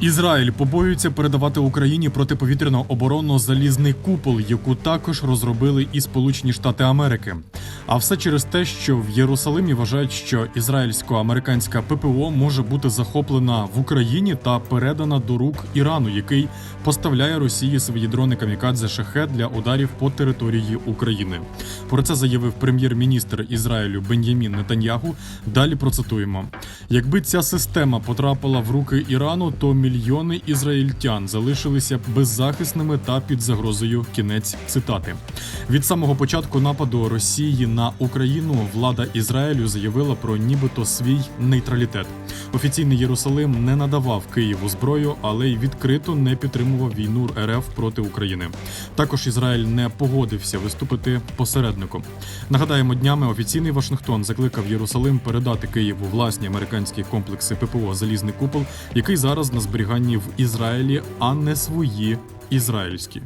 Ізраїль побоюється передавати Україні протиповітряно оборонно залізний купол, яку також розробили і Сполучені Штати Америки. А все через те, що в Єрусалимі вважають, що ізраїльсько-американська ППО може бути захоплена в Україні та передана до рук Ірану, який поставляє Росії свої дрони камікадзе шахет для ударів по території України. Про це заявив прем'єр-міністр Ізраїлю Бен'ямін Нетаньягу. Далі процитуємо: якби ця система потрапила в руки Ірану, то мільйони ізраїльтян залишилися б беззахисними та під загрозою. Кінець цитати від самого початку нападу Росії на Україну влада Ізраїлю заявила про нібито свій нейтралітет. Офіційний Єрусалим не надавав Києву зброю, але й відкрито не підтримував війну РФ проти України. Також Ізраїль не погодився виступити посередником. Нагадаємо, днями офіційний Вашингтон закликав Єрусалим передати Києву власні американські комплекси ППО Залізний купол, який зараз на зберіганні в Ізраїлі, а не свої ізраїльські.